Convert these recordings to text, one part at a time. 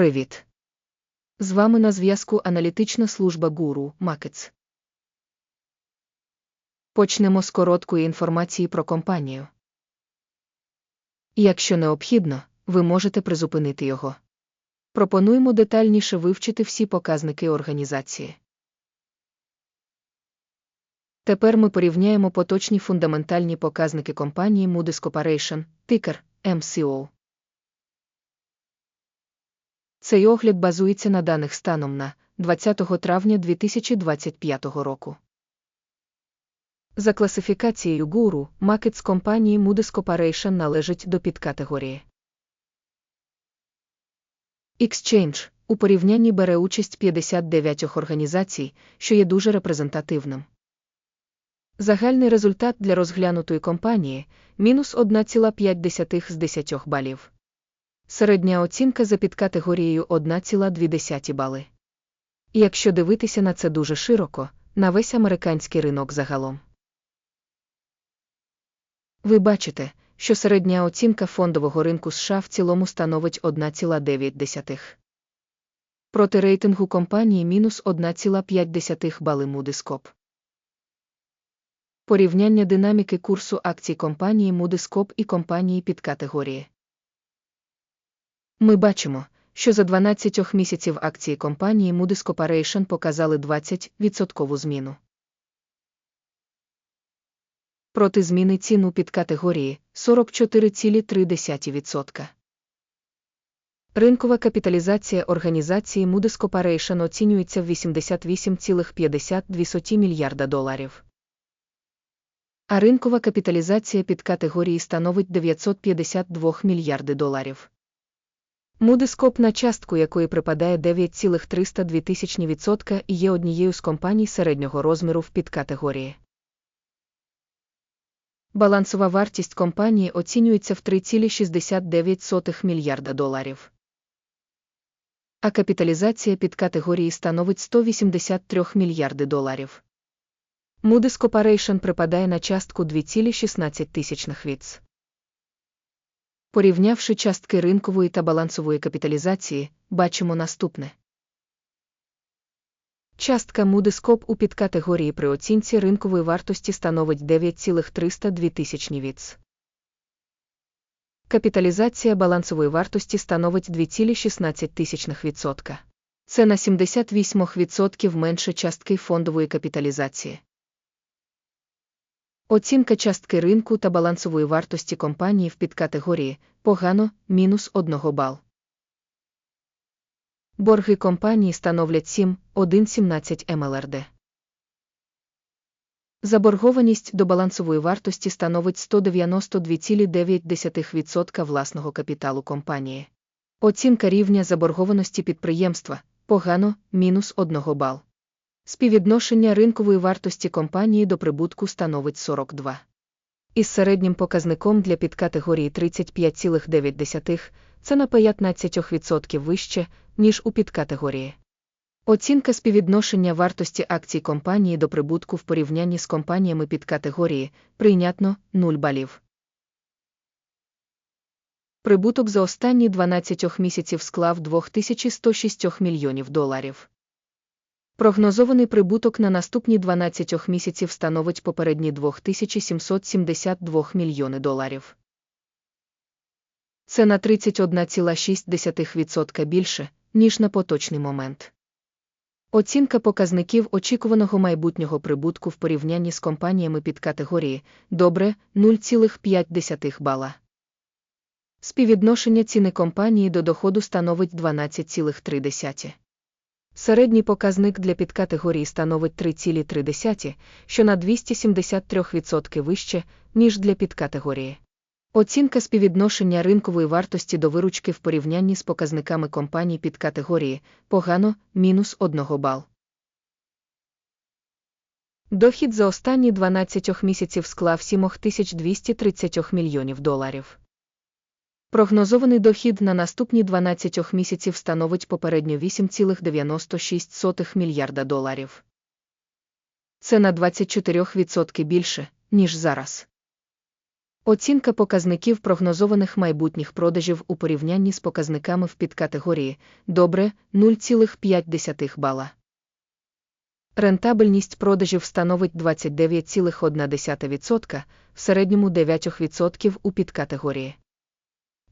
Привіт! З вами на зв'язку аналітична служба Гуру Макетс. Почнемо з короткої інформації про компанію. Якщо необхідно, ви можете призупинити його. Пропонуємо детальніше вивчити всі показники організації. Тепер ми порівняємо поточні фундаментальні показники компанії Moody's Corporation, тикер MCO. Цей огляд базується на даних станом на 20 травня 2025 року. За класифікацією гуру, макет з компанії Moody's Corporation належить до підкатегорії. Exchange у порівнянні бере участь 59 організацій, що є дуже репрезентативним. Загальний результат для розглянутої компанії мінус 1,5 з 10 балів. Середня оцінка за підкатегорією 1,2 бали. Якщо дивитися на це дуже широко, на весь американський ринок загалом. Ви бачите, що середня оцінка фондового ринку США в цілому становить 1,9. Проти рейтингу компанії мінус 1,5 бали Moody's Порівняння динаміки курсу акцій компанії Moody's і компанії під категорії. Ми бачимо, що за 12 місяців акції компанії Moody's Corporation показали 20% зміну. Проти зміни ціну під категорії 44,3%. Ринкова капіталізація організації Moody's Corporation оцінюється в 88,52 мільярда доларів. А ринкова капіталізація під категорії становить 952 мільярди доларів. Мудископ на частку якої припадає 9,302% і є однією з компаній середнього розміру в підкатегорії. Балансова вартість компанії оцінюється в 3,69 мільярда доларів. А капіталізація під категорії становить 183 мільярди доларів. Moody's Corporation припадає на частку 2,16 віц. Порівнявши частки ринкової та балансової капіталізації, бачимо наступне. Частка Moody's у підкатегорії при оцінці ринкової вартості становить 9,302 віц. Капіталізація балансової вартості становить 2,16%. Це на 78% менше частки фондової капіталізації. Оцінка частки ринку та балансової вартості компанії в підкатегорії погано мінус 1 бал. Борги компанії становлять 7,117 МЛРД. Заборгованість до балансової вартості становить 192,9% власного капіталу компанії. Оцінка рівня заборгованості підприємства погано мінус 1 бал. Співвідношення ринкової вартості компанії до прибутку становить 42. Із середнім показником для підкатегорії 35,9 це на 15% вище, ніж у підкатегорії. Оцінка співвідношення вартості акцій компанії до прибутку в порівнянні з компаніями підкатегорії прийнятно 0 балів. Прибуток за останні 12 місяців склав 2106 мільйонів доларів. Прогнозований прибуток на наступні 12 місяців становить попередні 2772 мільйони доларів. Це на 31,6% більше, ніж на поточний момент. Оцінка показників очікуваного майбутнього прибутку в порівнянні з компаніями під категорії добре 0,5 бала. Співвідношення ціни компанії до доходу становить 12,3. Середній показник для підкатегорії становить 3,3, що на 273% вище, ніж для підкатегорії. Оцінка співвідношення ринкової вартості до виручки в порівнянні з показниками компаній під категорії погано мінус 1 бал. Дохід за останні 12 місяців склав 7230 мільйонів доларів. Прогнозований дохід на наступні 12 місяців становить попередньо 8,96 мільярда доларів. Це на 24% більше, ніж зараз. Оцінка показників прогнозованих майбутніх продажів у порівнянні з показниками в підкатегорії добре 0,5 бала. Рентабельність продажів становить 29,1%, в середньому 9% у підкатегорії.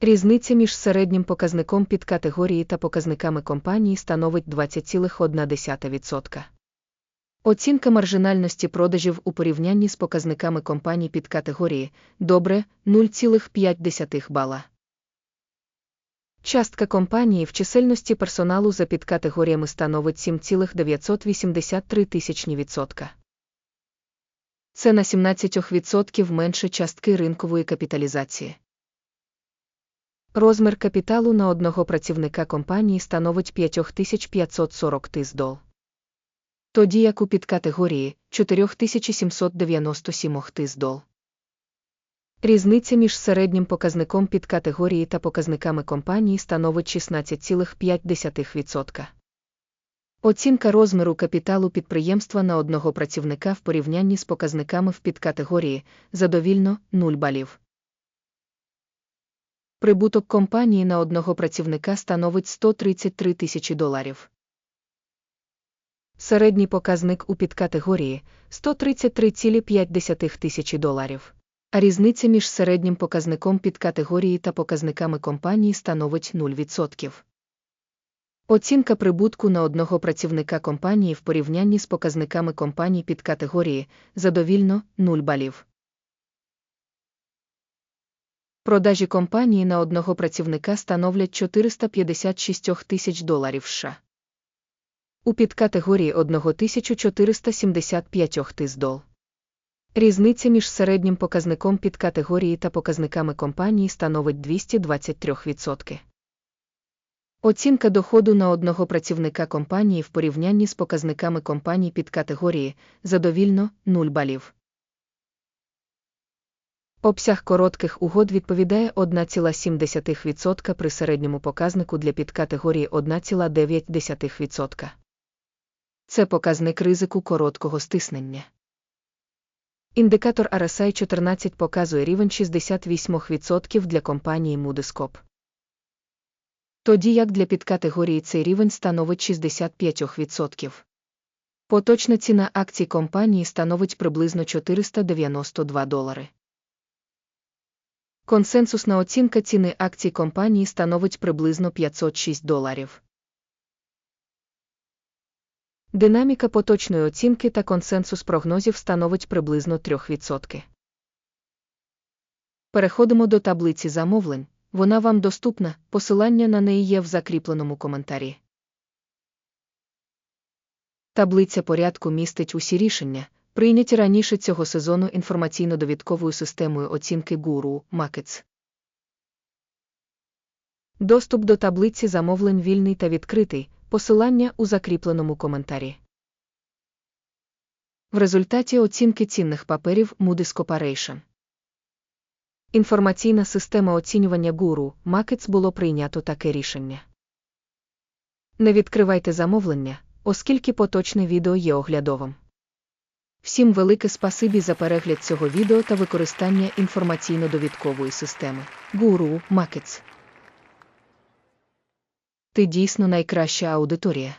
Різниця між середнім показником підкатегорії та показниками компанії становить 20,1%. Оцінка маржинальності продажів у порівнянні з показниками компаній підкатегорії добре 0,5 бала. Частка компанії в чисельності персоналу за підкатегоріями становить 7,983 тисячні відсотка. Це на 17% менше частки ринкової капіталізації. Розмір капіталу на одного працівника компанії становить 5540 тис дол. Тоді як у підкатегорії 4797 тис дол. Різниця між середнім показником підкатегорії та показниками компанії становить 16,5%. Оцінка розміру капіталу підприємства на одного працівника в порівнянні з показниками в підкатегорії задовільно 0 балів. Прибуток компанії на одного працівника становить 133 тисячі доларів. Середній показник у підкатегорії 133,5 тисячі доларів. А різниця між середнім показником підкатегорії та показниками компанії становить 0%. Оцінка прибутку на одного працівника компанії в порівнянні з показниками компаній підкатегорії задовільно 0 балів. Продажі компанії на одного працівника становлять 456 тисяч доларів США. У підкатегорії 1475 тис дол. Різниця між середнім показником підкатегорії та показниками компанії становить 223%. Оцінка доходу на одного працівника компанії в порівнянні з показниками компаній підкатегорії задовільно 0 балів. Обсяг коротких угод відповідає 1,7% при середньому показнику для підкатегорії 1,9%. Це показник ризику короткого стиснення. Індикатор RSI 14 показує рівень 68% для компанії Moodyscope. Тоді як для підкатегорії цей рівень становить 65%. Поточна ціна акцій компанії становить приблизно 492 долари. Консенсусна оцінка ціни акцій компанії становить приблизно 506 доларів. Динаміка поточної оцінки та консенсус прогнозів становить приблизно 3%. Переходимо до таблиці замовлень. Вона вам доступна, посилання на неї є в закріпленому коментарі. Таблиця порядку містить усі рішення, прийняті раніше цього сезону інформаційно-довідковою системою оцінки Guru Markets. Доступ до таблиці замовлень вільний та відкритий, посилання у закріпленому коментарі. В результаті оцінки цінних паперів Moody's Corporation. Інформаційна система оцінювання Guru Markets було прийнято таке рішення. Не відкривайте замовлення, оскільки поточне відео є оглядовим. Всім велике спасибі за перегляд цього відео та використання інформаційно-довідкової системи Гуру Макетс. Ти дійсно найкраща аудиторія.